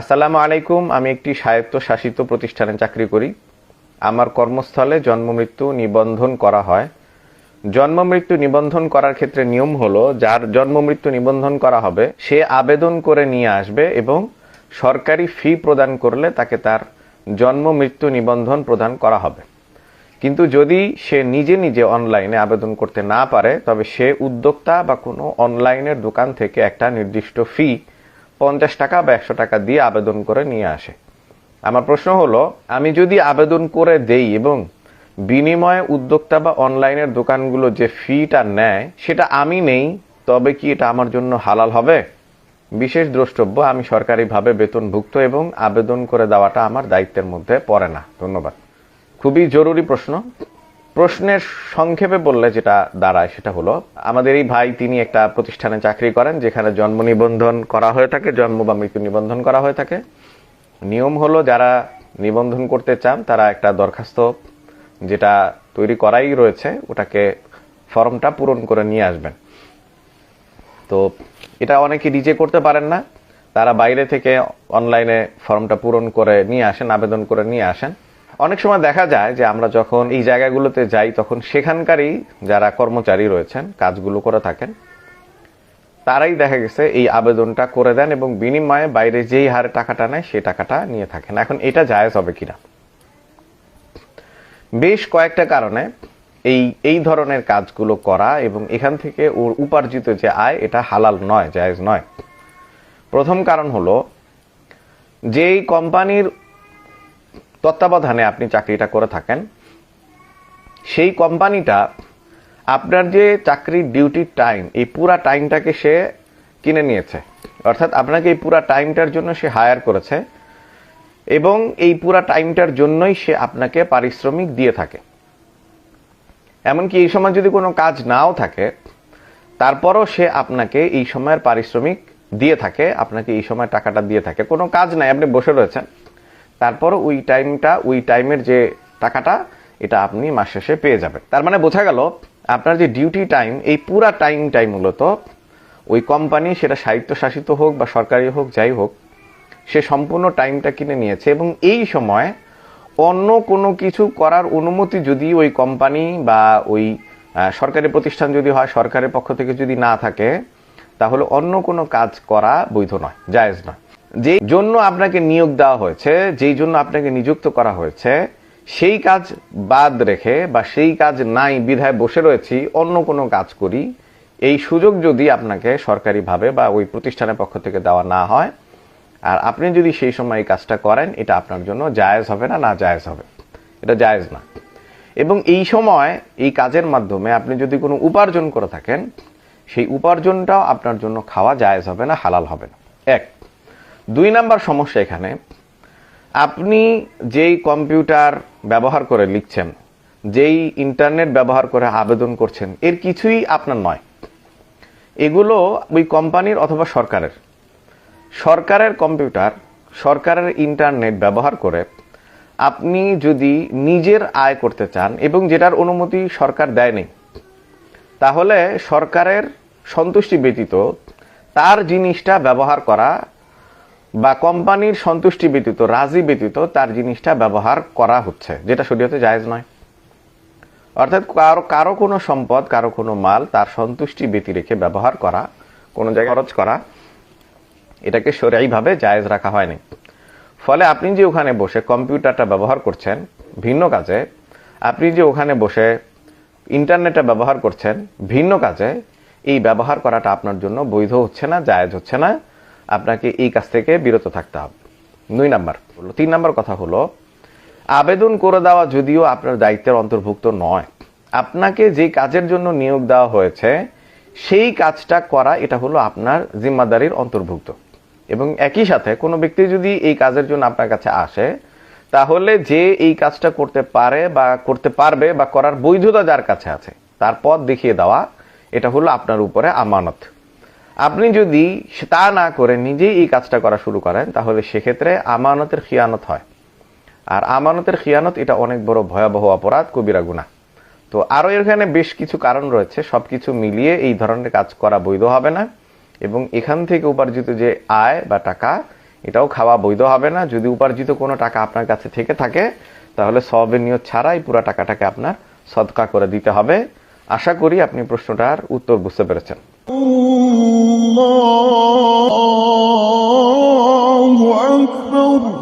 আসসালামু আলাইকুম, আমি একটি স্বায়ত্ত শাসিত প্রতিষ্ঠানে চাকরি করি। আমার কর্মস্থলে জন্ম মৃত্যু নিবন্ধন করা হয়। জন্ম মৃত্যু নিবন্ধন করার ক্ষেত্রে নিয়ম হলো, যার জন্ম মৃত্যু নিবন্ধন করা হবে, সে আবেদন করে নিয়ে আসবে এবং সরকারি ফি প্রদান করলে তাকে তার জন্ম মৃত্যু নিবন্ধন প্রদান করা হবে। কিন্তু যদি সে নিজে নিজে অনলাইনে আবেদন করতে না পারে, তবে সে উদ্যোক্তা বা কোনো অনলাইনের দোকান থেকে একটা নির্দিষ্ট ফি পঞ্চাশ টাকা বা একশো টাকা দিয়ে আবেদন করে নিয়ে আসে। আমার প্রশ্ন হলো, আমি যদি আবেদন করে দেই এবং বিনিময়ে উদ্যোক্তা বা অনলাইনের দোকানগুলো যে ফিটা নেয়, সেটা আমি নেই, তবে কি এটা আমার জন্য হালাল হবে? বিশেষ দ্রষ্টব্য, আমি সরকারিভাবে বেতনভুক্ত এবং আবেদন করে দেওয়াটা আমার দায়িত্বের মধ্যে পড়ে না। ধন্যবাদ। খুবই জরুরি প্রশ্ন। প্রশ্নের সংক্ষেপে বললে যেটা দাঁড়ায় সেটা হলো, আমাদের এই ভাই তিনি একটা প্রতিষ্ঠানে চাকরি করেন যেখানে জন্ম নিবন্ধন করা হয়ে থাকে, জন্ম বা মৃত্যু নিবন্ধন করা হয়ে থাকে। নিয়ম হলো যারা নিবন্ধন করতে চান তারা একটা দরখাস্ত যেটা তৈরি করাই রয়েছে, ওটাকে ফর্মটা পূরণ করে নিয়ে আসবেন। তো এটা অনেকে নিজে করতে পারেন না, তারা বাইরে থেকে অনলাইনে ফর্মটা পূরণ করে নিয়ে আসেন, আবেদন করে নিয়ে আসেন। অনেক সময় দেখা যায় যে আমরা যখন এই জায়গাগুলোতে যাই, তখন সেখানকারই যারা কর্মচারী রয়েছেন, কাজগুলো করে থাকেন, তারাই দেখা গেছে এই আবেদনটা করে দেন এবং বিনিময়ে বাইরে যেই হারে টাকাটা নেয়, সেই টাকাটা নিয়ে থাকেন। এখন এটা জায়েজ হবে কিনা? বেশ কয়েকটা কারণে এই এই ধরনের কাজগুলো করা এবং এখান থেকে ওর উপার্জিত যে আয়, এটা হালাল নয়, জায়েজ নয়। প্রথম কারণ হলো, যেই কোম্পানির তত্ত্বাবধানে আপনি চাকরিটা করে থাকেন। সেই কোম্পানিটা আপনার যে চাকরির ডিউটির টাইম এই পুরা টাইমটাকে সে কিনে নিয়েছে। অর্থাৎ আপনাকে এই পুরা টাইমটার জন্য সে হায়ার করেছে এবং এই পুরা টাইমটার জন্যই সে আপনাকে পারিশ্রমিক দিয়ে থাকে। এমনকি এই সময় যদি কোনো কাজ নাও থাকে, তারপরও সে আপনাকে এই সময়ের পারিশ্রমিক দিয়ে থাকে, আপনাকে এই সময় টাকাটা দিয়ে থাকে। কোনো কাজ নাই, আপনি বসে রয়েছেন। তারপরও ওই টাইমটা, ওই টাইমের যে টাকাটা, এটা আপনি মাস শেষে পেয়ে যাবেন। তার মানে বোঝা গেল, আপনার যে ডিউটি টাইম এই পুরা টাইমটাই মূলত ওই কোম্পানি সেটা স্বায়ত্তশাসিত হোক বা সরকারি হোক, যাই হোক, সে সম্পূর্ণ টাইমটা কিনে নিয়েছে এবং এই সময় অন্য কোনো কিছু করার অনুমতি যদি ওই কোম্পানি বা ওই সরকারি প্রতিষ্ঠান যদি হয়, সরকারের পক্ষ থেকে যদি না থাকে, তাহলে অন্য কোনো কাজ করা বৈধ নয়, জায়েজ নয়। যেই জন্য আপনাকে নিয়োগ দেওয়া হয়েছে, যেই জন্য আপনাকে নিযুক্ত করা হয়েছে, সেই কাজ বাদ রেখে বা সেই কাজ নাই বিধায় বসে রয়েছি, অন্য কোনো কাজ করি, এই সুযোগ যদি আপনাকে সরকারিভাবে বা ওই প্রতিষ্ঠানের পক্ষ থেকে দেওয়া না হয়, আর আপনি যদি সেই সময় এই কাজটা করেন, এটা আপনার জন্য জায়েজ হবে না না জায়েজ হবে। এটা জায়েজ না। এবং এই সময় এই কাজের মাধ্যমে আপনি যদি কোনো উপার্জন করে থাকেন, সেই উপার্জনটাও আপনার জন্য খাওয়া জায়েজ হবে না, হালাল হবে না। এক দুই নাম্বার সমস্যা এখানে। আপনি যেই কম্পিউটার ব্যবহার করে লিখছেন, যেই ইন্টারনেট ব্যবহার করে আবেদন করছেন, এর কিছুই আপনার নয়। এগুলো ওই কোম্পানির অথবা সরকারের। সরকারের কম্পিউটার, সরকারের ইন্টারনেট ব্যবহার করে আপনি যদি নিজের আয় করতে চান এবং যেটার অনুমতি সরকার দেয়নি, তাহলে সরকারের সন্তুষ্টি ব্যতীত তার জিনিসটা ব্যবহার করা বা কোম্পানির সন্তুষ্টি ব্যতীত, রাজি ব্যতীত তার জিনিসটা ব্যবহার করা হচ্ছে, যেটা শরীয়তে জায়েজ নয়। অর্থাৎ কারও কারও কোনো সম্পদ, কারও কোনো মাল তার সন্তুষ্টি ব্যতি রেখে ব্যবহার করা, কোনো জায়গায় খরচ করা, এটাকে সরাইভাবে জায়েজ রাখা হয়নি। ফলে আপনি যে ওখানে বসে কম্পিউটারটা ব্যবহার করছেন, ভিন্ন কাজে, আপনি যে ওখানে বসে ইন্টারনেটটা ব্যবহার করছেন, ভিন্ন কাজে, এই ব্যবহার করাটা আপনার জন্য বৈধ হচ্ছে না, জায়েজ হচ্ছে না। আপনাকে এই কাজ থেকে বিরত থাকতে হবে। দুই নাম্বার হলো, তিন নাম্বার কথা হলো, আবেদন করে দেওয়া যদিও আপনার দায়িত্বের অন্তর্ভুক্ত নয়, আপনাকে যে কাজের জন্য নিয়োগ দেওয়া হয়েছে, সেই কাজটা করা এটা হলো আপনার জিম্মাদারির অন্তর্ভুক্ত। এবং একই সাথে কোনো ব্যক্তি যদি এই কাজের জন্য আপনার কাছে আসে, তাহলে যে এই কাজটা করতে পারে বা করতে পারবে বা করার বৈধতা যার কাছে আছে, তার পথ দেখিয়ে দেওয়া, এটা হলো আপনার উপরে আমানত। আপনি যদি তা না করে নিজেই এই কাজটা করা শুরু করেন, তাহলে সেক্ষেত্রে আমানতের খিয়ানত হয়। আর আমানতের খিয়ানত, এটা অনেক বড় ভয়াবহ অপরাধ, কবিরা গুনাহ। তো আরও এখানে বেশ কিছু কারণ রয়েছে, সবকিছু মিলিয়ে এই ধরনের কাজ করা বৈধ হবে না। এবং এখান থেকে উপার্জিত যে আয় বা টাকা, এটাও খাওয়া বৈধ হবে না। যদি উপার্জিত কোনো টাকা আপনার কাছে থেকে থাকে, তাহলে সবের ছাড়াই পুরো টাকাটাকে আপনার সদকা করে দিতে হবে। আশা করি আপনি প্রশ্নটার উত্তর বুঝতে পেরেছেন। الله أكبر.